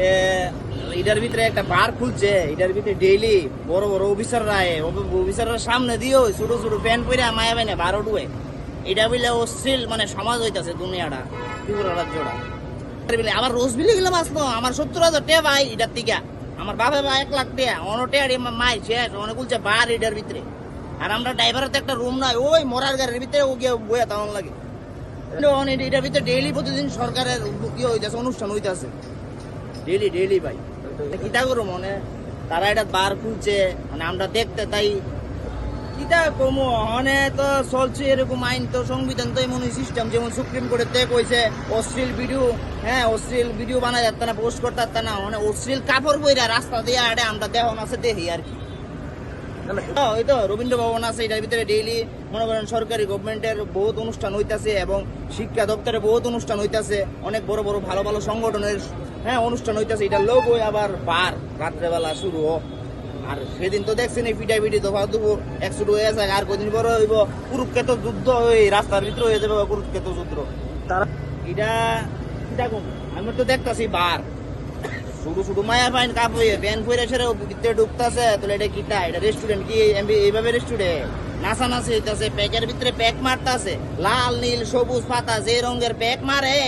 এ, এটার ভিতরে একটা বার খুলছে, এটার ভিতরে ডেইলি বড় বড় অফিসাররা আয় অফিসাররা সামনে দিও ছোট ছোট প্যান্ট পরে মায়া বাইনে বারো ডুয়ে এটা বলে অশ্লীল মানে সমাজ হইতাছে দুনিয়াটা ত্রিপুরা রাজ্যটা আবার রোজ বিলে গেলাম আসলো আমার সত্তর হাজার টাকা ভাই এটার থেকে। আমার বাপে বা এক লাখ টাকা অনেক টাকা মাই শেষ, অনেক বলছে বার এটার ভিতরে। আর আমরা ড্রাইভারের তো একটা রুম নাই, ওই মরার গাড়ির ভিতরে ও গিয়ে বইয়া তেমন লাগে। এটার ভিতরে ডেইলি প্রতিদিন সরকারের কি হইতাছে, অনুষ্ঠান হইতাছে। ডেইলি ডেইলি ভাই। কিতা করো মনে? তারা এটা বার খুলছে মানে আমরা দেখতে তাই। কিতা কমো? হনে তো চলছে এরকম আইন তো, সংবিধান তো এমন সিস্টেম যেমন সুপ্রিম কোর্টে তে কইছে, অশ্লীল ভিডিও হ্যাঁ অশ্লীল ভিডিও বানা যাচ্ছে না পোস্ট করতে না মানে অশ্লীল কাপড় বইরা রাস্তা দিয়ে আরে আমরা দেহ আছে দেখি আর কি। ওই তো রবীন্দ্র ভবন আছে, এটার ভিতরে ডেইলি মনে করেন সরকারি গভর্নমেন্টের বহুত অনুষ্ঠান হইতাছে এবং শিক্ষা দপ্তরে বহুত অনুষ্ঠান হইতাছে, অনেক বড় বড় ভালো ভালো সংগঠনের হ্যাঁ অনুষ্ঠান হইতাছে এটা লোক ওই আবার বার রাত্রেবেলা শুরু হোক। আর সেদিন তো দেখছেন এই পিটাই পিটি দফা দুবো একশো হয়ে আছে আর কদিন পরে হইব কুরুক্ষেত্র যুদ্ধ, ওই রাস্তার ভিতরে হয়ে যাবে কুরুক্ষেত্র যুদ্ধ। তারা এটা কম আমি তো দেখতাছি বার। শুধু শুধু মায়া পাইন কাপ হয়ে প্যান পরে সেরে ভিতরে ঢুকতাছে, তাহলে এটা কিটা? এটা রেস্টুরেন্ট কি? এমবি এইভাবে রেস্টুরেন্ট নাচানাচি হইতাছে, প্যাকের ভিতরে প্যাক মারতাছে, লাল, নীল, সবুজ পাতা, যে রঙের প্যাক মারে